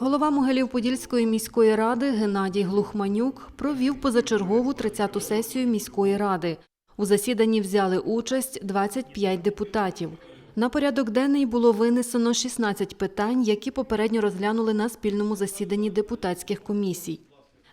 Голова Могилів-Подільської міської ради Геннадій Глухманюк провів позачергову 30-ту сесію міської ради. У засіданні взяли участь 25 депутатів. На порядок денний було винесено 16 питань, які попередньо розглянули на спільному засіданні депутатських комісій.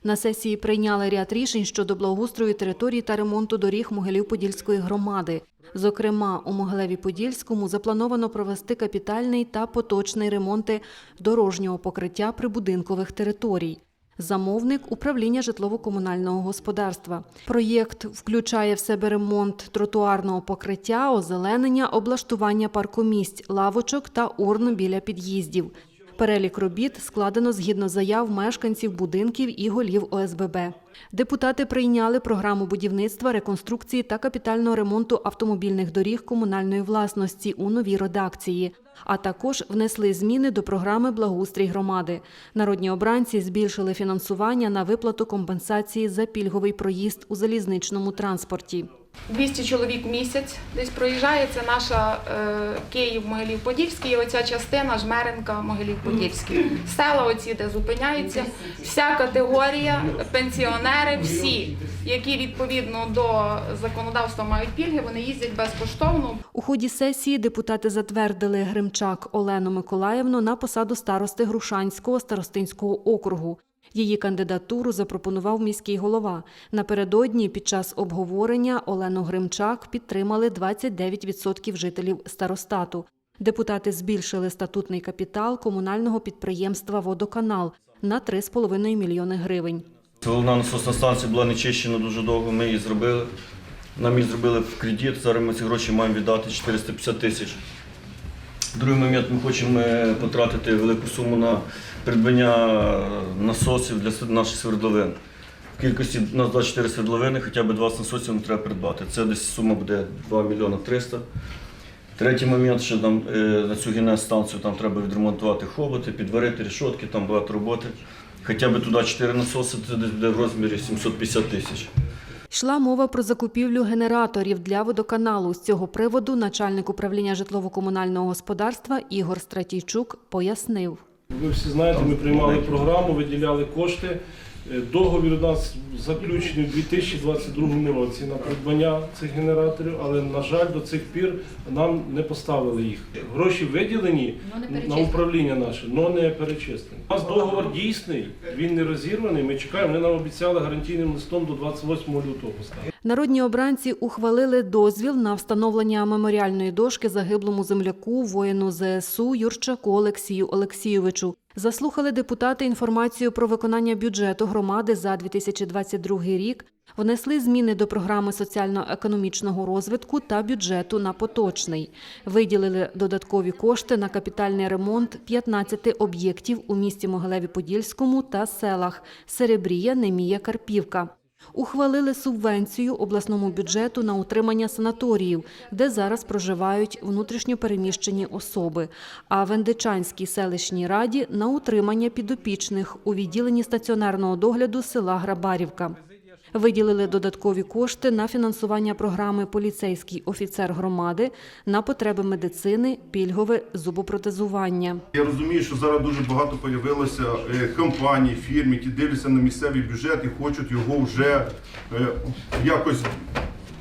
На сесії прийняли ряд рішень щодо благоустрою території та ремонту доріг Могилів-Подільської громади. Зокрема, у Могилеві-Подільському заплановано провести капітальний та поточний ремонти дорожнього покриття прибудинкових територій. Замовник управління житлово-комунального господарства. Проєкт включає в себе ремонт тротуарного покриття, озеленення, облаштування паркомісць, лавочок та урн біля під'їздів. Перелік робіт складено згідно заяв мешканців будинків і голів ОСББ. Депутати прийняли програму будівництва, реконструкції та капітального ремонту автомобільних доріг комунальної власності у новій редакції, а також внесли зміни до програми благоустрій громади. Народні обранці збільшили фінансування на виплату компенсації за пільговий проїзд у залізничному транспорті. 200 чоловік місяць десь проїжджає. Це наша е, Київ Могилів-Подільський, і оця частина Жмеренка Могилів-Подільський. Села оці, де зупиняються. Вся категорія, пенсіонери, всі, які відповідно до законодавства мають пільги, вони їздять безкоштовно. У ході сесії депутати затвердили Гримчак Олену Миколаївну на посаду старости Грушанського старостинського округу. Її кандидатуру запропонував міський голова. Напередодні під час обговорення Олену Гримчак підтримали 29% жителів старостату. Депутати збільшили статутний капітал комунального підприємства Водоканал на 3,5 мільйони гривень. Головна насосна станція була не чищена дуже довго, ми її зробили. Нам її зробили в кредит, зараз ми ці гроші маємо віддати 450 тисяч. Другий момент ми хочемо е, потратити велику суму на придбання е, насосів для наших свердловин. В кількості у нас 24 свердловини, хоча б 20 насосів нам треба придбати. Це десь сума буде 2 мільйони 300. Третій момент, що нам е, на цю генез-станцію там треба відремонтувати хоботи, підварити рішотки, там багато роботи. Хоча б туди 4 насоси, це десь буде в розмірі 750 тисяч. Йшла мова про закупівлю генераторів для водоканалу. З цього приводу начальник управління житлово-комунального господарства Ігор Стратійчук пояснив. Ви всі знаєте, ми приймали програму, виділяли кошти. Е, Договір у нас заключений у 2022 році на придбання цих генераторів, але, на жаль, до цих пір нам не поставили їх. Гроші виділені на управління наше, але не перечислені. У нас договор дійсний, він не розірваний. Ми чекаємо. Вони нам обіцяли гарантійним листом до 28 лютого поставити. Народні обранці ухвалили дозвіл на встановлення меморіальної дошки загиблому земляку воїну ЗСУ Юрчаку Олексію Олексійовичу. Заслухали депутати інформацію про виконання бюджету громади за 2022 рік, внесли зміни до програми соціально-економічного розвитку та бюджету на поточний. Виділили додаткові кошти на капітальний ремонт 15 об'єктів у місті Могилеві-Подільському та селах Серебрія, Немія, Карпівка. Ухвалили субвенцію обласному бюджету на утримання санаторіїв, де зараз проживають внутрішньо переміщені особи, а Вендичанській селищній раді на утримання підопічних у відділенні стаціонарного догляду села Грабарівка. Виділили додаткові кошти на фінансування програми Поліцейський офіцер громади на потреби медицини, пільгове зубопротезування. Я розумію, що зараз дуже багато появилося е, компаній, фірм, які дивляться на місцевий бюджет і хочуть його вже е, якось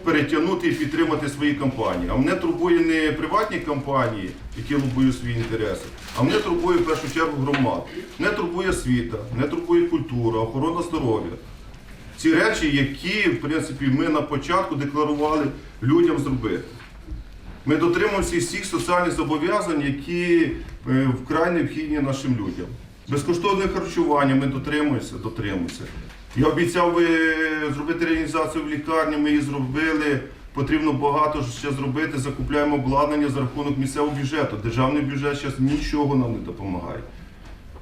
перетягнути і підтримати свої компанії. А мене турбує не приватні компанії, які лобують свої інтереси, а мене турбує в першу чергу громада. Мене турбує освіта, мене турбує культура, охорона здоров'я. Ці речі, які в принципі ми на початку декларували людям зробити. Ми дотримуємося всіх соціальних зобов'язань, які е, вкрай необхідні нашим людям. Безкоштовне харчування ми дотримуємося, дотримуємося. Я обіцяв е, зробити реалізацію в лікарні, ми її зробили. Потрібно багато ще зробити. Закупляємо обладнання за рахунок місцевого бюджету. Державний бюджет зараз нічого нам не допомагає.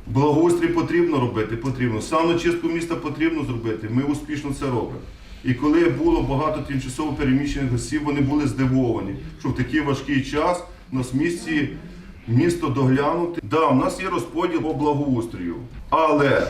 Благоустрій потрібно робити, потрібно. Саночистку міста потрібно зробити. Ми успішно це робимо. І коли було багато тимчасово переміщених осіб, вони були здивовані, що в такий важкий час у нас в місті місто доглянути. Да, у нас є розподіл по благоустрію, але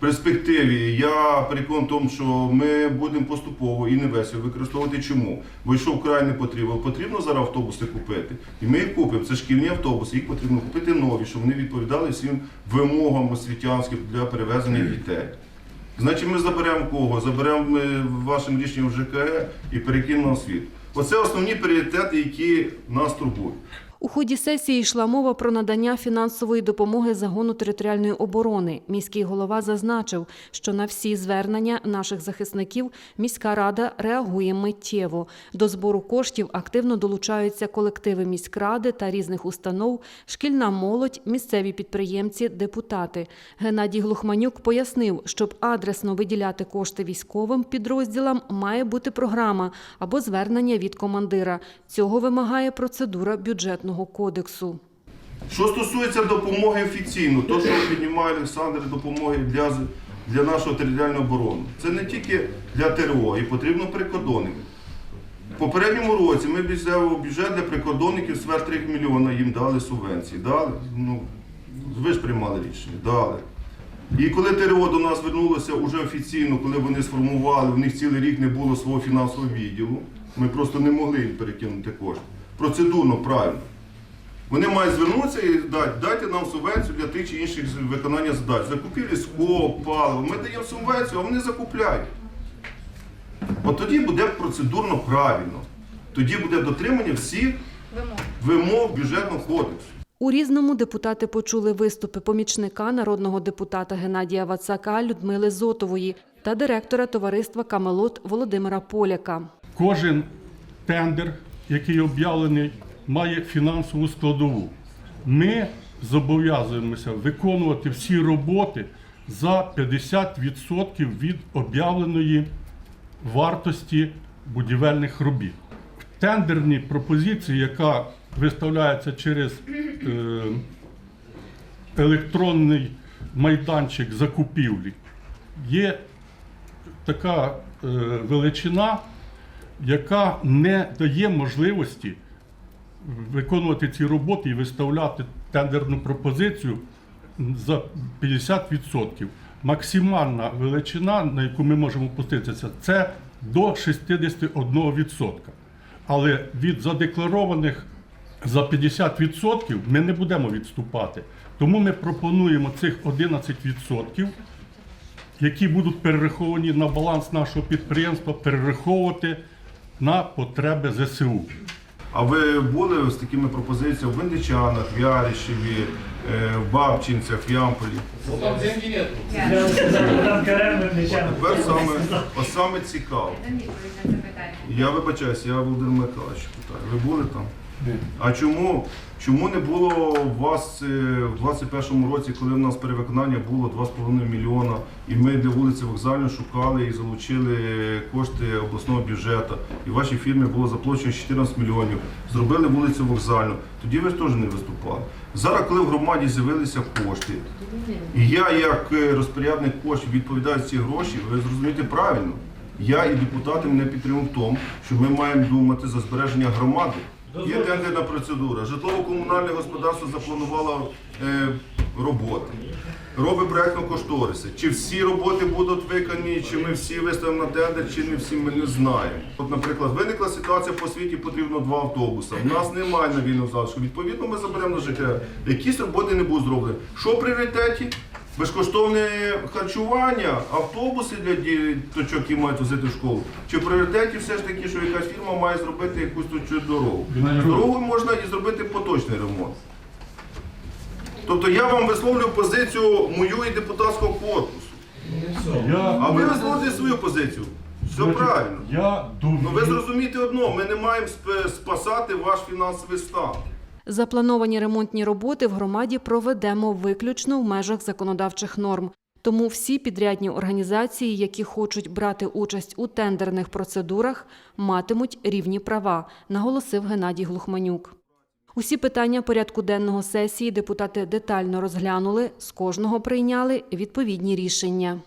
перспективі я переконаний в тому, що ми будемо поступово інвестицію використовувати чому? Бо що вкрай не потрібно. Потрібно зараз автобуси купити. І ми їх купимо. Це шкільні автобуси, їх потрібно купити нові, щоб вони відповідали всім вимогам освітянським для перевезення дітей. Значить, ми заберемо кого? Заберемо ми вашим рішенням ЖКГ і перекинемо на освіту. Оце основні пріоритети, які нас турбують. У ході сесії йшла мова про надання фінансової допомоги загону територіальної оборони. Міський голова зазначив, що на всі звернення наших захисників міська рада реагує миттєво. До збору коштів активно долучаються колективи міськради та різних установ, шкільна молодь, місцеві підприємці, депутати. Геннадій Глухманюк пояснив, щоб адресно виділяти кошти військовим підрозділам, має бути програма або звернення від командира. Цього вимагає процедура бюджетного кодексу. Що стосується допомоги офіційно, то, що піднімає Олександр, допомоги для, для нашої територіальної оборони, це не тільки для ТРО, і потрібно прикордонників. В попередньому році ми взяли бюджет для прикордонників сверх 3 мільйона їм дали субвенції. Дали? Ну, ви ж приймали рішення, дали. І коли ТРО до нас звернулося уже офіційно, коли вони сформували, в них цілий рік не було свого фінансового відділу, ми просто не могли їм перекинути кошти. Процедурно, правильно. Вони мають звернутися і дати, дайте нам субвенцію для тих чи інших виконання задач. Закупівлі скоп, паливо. Ми даємо субвенцію, а вони закупляють. От тоді буде процедурно правильно. Тоді буде дотримання всіх Вимог. вимог бюджетного кодексу. У Різному депутати почули виступи помічника народного депутата Геннадія Вацака Людмили Зотової та директора товариства Камелот Володимира Поляка. Кожен тендер, який об'явлений, має фінансову складову. Ми зобов'язуємося виконувати всі роботи за 50% від об'явленої вартості будівельних робіт. В тендерній пропозиції, яка виставляється через е, електронний майданчик закупівлі, є така е, величина, яка не дає можливості виконувати ці роботи і виставляти тендерну пропозицію за 50%. Максимальна величина, на яку ми можемо опуститися, це до 61%. Але від задекларованих за 50% ми не будемо відступати. Тому ми пропонуємо цих 11%, які будуть перераховані на баланс нашого підприємства, перераховувати на потреби ЗСУ. А ви були з такими пропозиціями в Винничанах, в Яришеві, е, в Бабчинцях, в Ямполі? Там Карен Винничан. Тепер саме, а саме цікаво. Я вибачаюся, я Володимир Миколаївич питаю. Ви були там? А чому, чому не було у вас е, в 21-му році, коли в нас перевиконання було 2,5 мільйона, і ми для вулиці Вокзальної шукали і залучили кошти обласного бюджету, і вашій фірмі було заплачено 14 мільйонів, зробили вулицю Вокзальну, тоді ви ж теж не виступали. Зараз, коли в громаді з'явилися кошти, і я, як е, розпорядник коштів, відповідаю за ці гроші, ви зрозумієте правильно. Я і депутати мене підтримують в тому, що ми маємо думати за збереження громади. Є тендерна процедура. Житлово-комунальне господарство запланувало е, роботи. Робить проєктно-кошториси. Чи всі роботи будуть виконані, чи ми всі виставимо на тендер, чи не всі, ми не знаємо. От, наприклад, виникла ситуація по світі, потрібно два автобуси. У нас немає на вільну залишку. Відповідно, ми заберемо на ЖК. Якісь роботи не будуть зроблені. Що в пріоритеті? Безкоштовне харчування, автобуси для діточок, які мають возити в школу. Чи в пріоритеті все ж таки, що якась фірма має зробити якусь тут дорогу? Дорогу можна і зробити поточний ремонт. Тобто я вам висловлюю позицію мою і депутатського корпусу. А ви висловлюєте свою позицію. Все правильно. Я Ну ви зрозумієте одно, ми не маємо спасати ваш фінансовий стан. Заплановані ремонтні роботи в громаді проведемо виключно в межах законодавчих норм. Тому всі підрядні організації, які хочуть брати участь у тендерних процедурах, матимуть рівні права, наголосив Геннадій Глухманюк. Усі питання порядку денного сесії депутати детально розглянули, з кожного прийняли відповідні рішення.